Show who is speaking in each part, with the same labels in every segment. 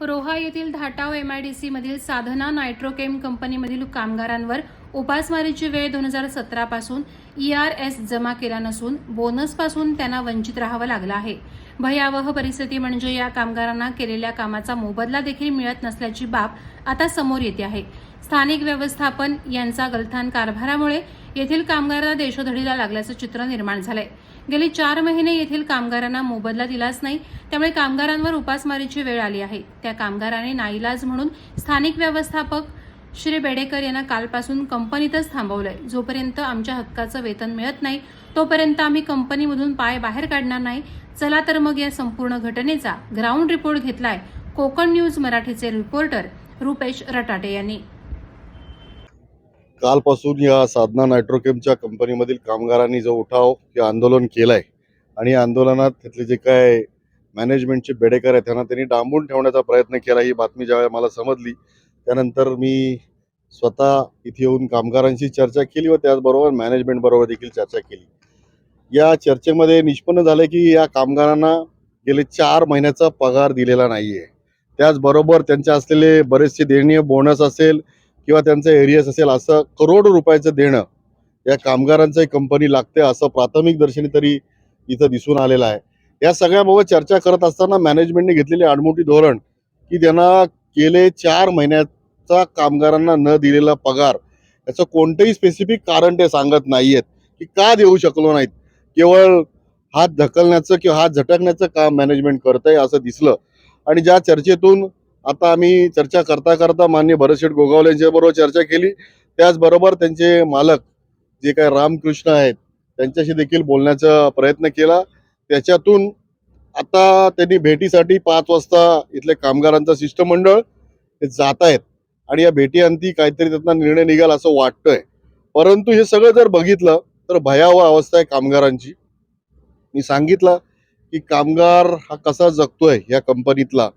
Speaker 1: रोहा येथील Dhatav M I D मधील साधना नायट्रोकेम कंपनीमधील कामगारांवर उपासमारीची वेळ दोन हजार सतरा पासून एस जमा केला नसून बोनसपासून त्यांना वंचित राहावं लागलं आहे. भयावह परिस्थिती म्हणजे या कामगारांना केलेल्या कामाचा मोबदला देखील मिळत नसल्याची बाब आता समोर येते आहे. स्थानिक व्यवस्थापन यांचा गलथान कारभारामुळे येथील कामगारांना देशोधडीला लागल्याचं चित्र निर्माण झालंय. गेले चार महिने येथील कामगारांना मोबदला दिलाच नाही त्यामुळे कामगारांवर उपासमारीची वेळ आली आहे. त्या कामगाराने नाईलाज म्हणून स्थानिक व्यवस्थापक श्री बेडेकर यांना कालपासून कंपनीतच थांबवलंय. जोपर्यंत आमच्या हक्काचं वेतन मिळत नाही तोपर्यंत आम्ही कंपनीमधून पाय बाहेर काढणार नाही. चला तर मग या संपूर्ण घटनेचा ग्राउंड रिपोर्ट घेतलाय कोकण न्यूज मराठीचे रिपोर्टर रुपेश रटाटे यांनी.
Speaker 2: कालपासून या साधना नायट्रोकेमच्या कंपनीमधील कामगारांनी जो उठाव किंवा आंदोलन केलंय आणि आंदोलनात तिथले जे काय मॅनेजमेंटचे बेडेकर आहेत त्यांना त्यांनी डांबून ठेवण्याचा प्रयत्न केला ही बातमी ज्यावेळी मला समजली त्यानंतर मी स्वतः इथे येऊन कामगारांशी चर्चा केली व त्याचबरोबर मॅनेजमेंट बरोबर देखील चर्चा केली. या चर्चेमध्ये निष्पन्न झालं की या कामगारांना गेले चार महिन्याचा पगार दिलेला नाही आहे त्याचबरोबर त्यांचे असलेले बरेचसे देणीय बोनस असेल किंवा त्यांचं एरियस असेल असं करोड रुपयाचं देणं या कामगारांचं कंपनी लागते असं प्राथमिक दर्शनी तरी इथं दिसून आलेलं आहे. या सगळ्याबाबत चर्चा करत असताना मॅनेजमेंटने घेतलेली आडमोठी धोरण की त्यांना गेले चार महिन्याचा कामगारांना न दिलेला पगार याचं कोणतंही स्पेसिफिक कारण ते सांगत नाहीयेत की का देऊ शकलो नाहीत. केवळ हात ढकलण्याचं किंवा हात झटकण्याचं काम मॅनेजमेंट करतंय असं दिसलं. आणि ज्या चर्चेतून आता आम्ही चर्चा करता करता मान्य भरतशेठ गोगावले यांच्याबरोबर चर्चा केली. त्याचबरोबर त्यांचे मालक जे काय रामकृष्ण आहेत त्यांच्याशी देखील बोलण्याचा प्रयत्न केला. त्याच्यातून आता त्यांनी भेटीसाठी पाच वाजता इथले कामगारांचं शिष्टमंडळ हे जात आहेत आणि या भेटीअंती काहीतरी त्यातनं निर्णय निघाल असं वाटतंय. परंतु हे सगळं जर बघितलं तर भयावह अवस्था आहे कामगारांची. मी सांगितलं की कामगार हा कसा जगतोय या कंपनीतला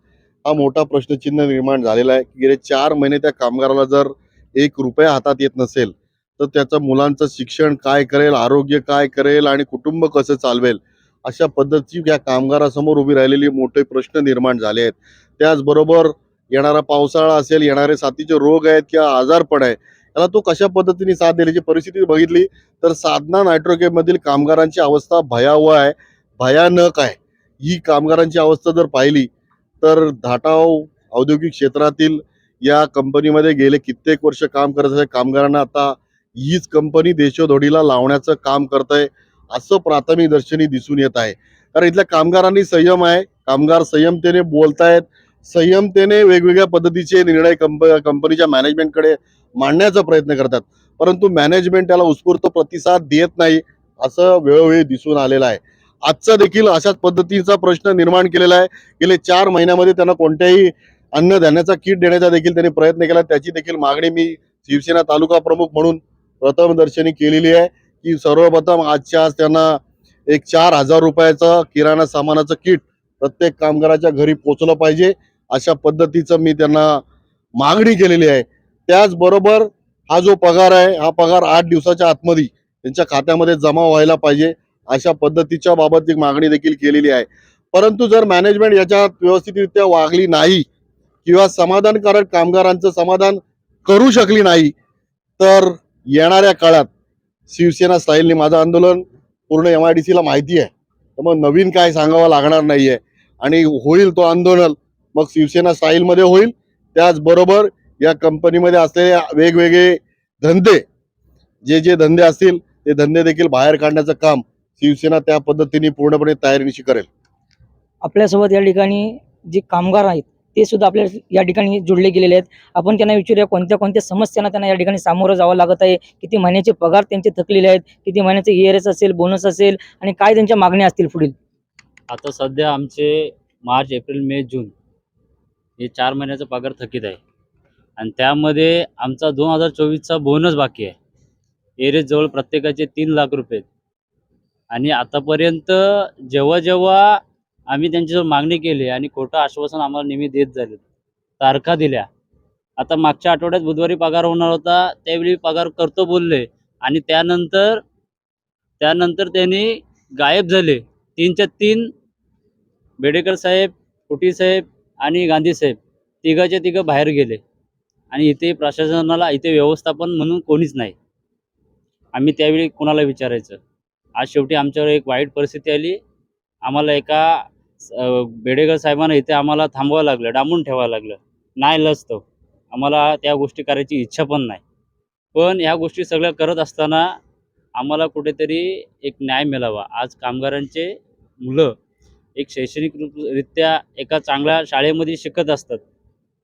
Speaker 2: हा मोठा प्रश्नचिन्ह निर्माण झालेला आहे गेले चार महिने त्या कामगाराला जर एक रुपया हातात येत नसेल तर त्याचं मुलांचं शिक्षण काय करेल आरोग्य काय करेल आणि कुटुंब कसं चालवेल अशा पद्धतीची या कामगारासमोर उभी राहिलेली मोठे प्रश्न निर्माण झाले आहेत. त्याचबरोबर येणारा पावसाळा असेल येणारे साथीचे रोग आहेत किंवा आजारपण आहे याला तो कशा पद्धतीने साथ दिल्याची परिस्थिती बघितली तर साधना नायट्रोकेमधील कामगारांची अवस्था भयावह आहे भयानक आहे. ही कामगारांची अवस्था जर पाहिली तर धाटाव औद्योगिक क्षेत्रातील या कंपनीमध्ये गेले कित्येक वर्ष काम करत असलेल्या कामगारांना आता हीच कंपनी देशोधडीला लावण्याचं काम करत आहे. असं प्राथमिक दर्शनी दिसून येत आहे. कारण इथल्या कामगारांनी संयम आहे. कामगार संयमतेने बोलतायत. संयमतेने वेगवेगळ्या पद्धतीचे निर्णय कंप कंपनीच्या मॅनेजमेंटकडे मांडण्याचा प्रयत्न करतात. परंतु मॅनेजमेंट त्याला उत्स्फूर्त प्रतिसाद देत नाही असं वेळोवेळी दिसून आलेलं आहे. आजचा देखील अशाच पद्धतीचा प्रश्न निर्माण केलेला आहे. गेले चार महिन्यामध्ये त्यांना कोणत्याही अन्नधान्याचा किट देण्याचा देखील त्यांनी प्रयत्न केला. त्याची देखील मागणी मी शिवसेना तालुका प्रमुख म्हणून प्रथमदर्शनी केलेली आहे की सर्वप्रथम आजच्या आज त्यांना एक चार हजार रुपयाचं किराणा सामानाचं किट प्रत्येक कामगाराच्या घरी पोचलं पाहिजे. अशा पद्धतीचं मी त्यांना मागणी केलेली आहे. त्याचबरोबर हा जो पगार आहे हा पगार आठ दिवसाच्या आतमध्ये त्यांच्या खात्यामध्ये जमा व्हायला पाहिजे. अशा पद्धतीच्या बाबत एक मागणी देखील केलेली आहे. परंतु जर मॅनेजमेंट याच्यात व्यवस्थितरित्या वागली नाही किंवा समाधानकारक कामगारांचं समाधान करू शकली नाही तर येणाऱ्या काळात शिवसेना स्टाईलने माझं आंदोलन पूर्ण एम आय डी सीला माहिती आहे. तर मग नवीन काय सांगावं लागणार नाही आहे आणि होईल तो आंदोलन मग शिवसेना स्टाईलमध्ये होईल. त्याचबरोबर या कंपनीमध्ये असलेले वेगवेगळे धंदे जे जे धंदे असतील ते धंदे देखील बाहेर काढण्याचं काम शिवसेना त्या पद्धतीने पूर्णपणे तयारीनिशी करेल.
Speaker 3: आपल्यासोबत या ठिकाणी जे कामगार आहेत ते सुद्धा आपल्या या ठिकाणी जोडले गेलेले आहेत. आपण त्यांना विचारूया कोणत्या कोणत्या समस्यांना त्यांना या ठिकाणी सामोरं जावं लागत आहे किती महिन्याचे पगार त्यांचे थकलेले आहेत किती महिन्याचे इयरएस असेल बोनस असेल आणि काय त्यांच्या मागण्या असतील पुढील?
Speaker 4: आता सध्या आमचे मार्च एप्रिल मे जून हे चार महिन्याचा पगार थकीत आहे. आणि त्यामध्ये आमचा दोन हजार चोवीसचा बोनस बाकी आहे. एरेज जवळ प्रत्येकाचे तीन लाख रुपये. आणि आतापर्यंत जेव्हा जेव्हा आम्ही त्यांच्याजवळ मागणी केली आणि खोटं आश्वासन आम्हाला नेहमी देत झाले तारखा दिल्या आता मागच्या आठवड्यात बुधवारी पगार होणार होता त्यावेळी पगार करतो बोलले आणि त्यानंतर त्यानंतर त्यांनी गायब झाले. तीनच्या तीन बेडेकर साहेब कुटी साहेब आणि गांधी साहेब तिघाच्या तिघं बाहेर गेले. आणि इथे प्रशासनाला इथे व्यवस्थापन म्हणून कोणीच नाही. आम्ही त्यावेळी कोणाला विचारायचं? आज शेवटी आमच्यावर एक वाईट परिस्थिती आली. आम्हाला एका अ, बेडेकर साहेबांना इथे आम्हाला थांबवावं लागलं डांबून ठेवावं लागलं. नाही लसतो आम्हाला त्या गोष्टी करायची इच्छा पण नाही. पण ह्या गोष्टी सगळ्या करत असताना आम्हाला कुठेतरी एक न्याय मिळावा. आज कामगारांचे मुलं एक शैक्षणिक रित्या एका चांगल्या शाळेमध्ये शिकत असतात.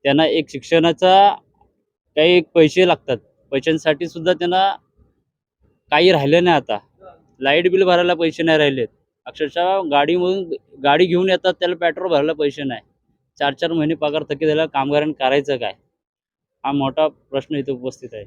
Speaker 4: त्यांना एक शिक्षणाचा काही पैसे लागतात. पैशांसाठी सुद्धा त्यांना काही राहिलं नाही आता. लाइट बिल भरायला पैसे नाही राहिलेत. अक्षरशः गाडीमधून गाडी घेऊन येतात त्याला पेट्रोल भरायला पैसे नाही. चार चार महिने पगार थकीत झाला कामगारांनी करायचं काय? हा मोठा प्रश्न इथे उपस्थित आहे.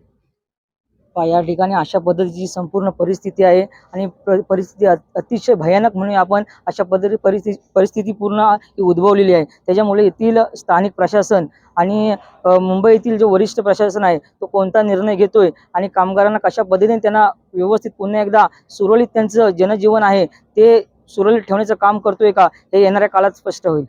Speaker 3: या ठिकाणी अशा पद्धतीची संपूर्ण परिस्थिती आहे आणि प्र परिस्थिती अतिशय भयानक म्हणून आपण अशा पद्धती परिस्थिती परिस्थिती पूर्ण उद्भवलेली आहे. त्याच्यामुळे येथील स्थानिक प्रशासन आणि मुंबई येथील जो वरिष्ठ प्रशासन आहे तो कोणता निर्णय घेतोय आणि कामगारांना कशा पद्धतीने त्यांना व्यवस्थित पुन्हा एकदा सुरळीत त्यांचं जनजीवन आहे ते सुरळीत ठेवण्याचं काम करतोय का हे येणाऱ्या काळात स्पष्ट होईल.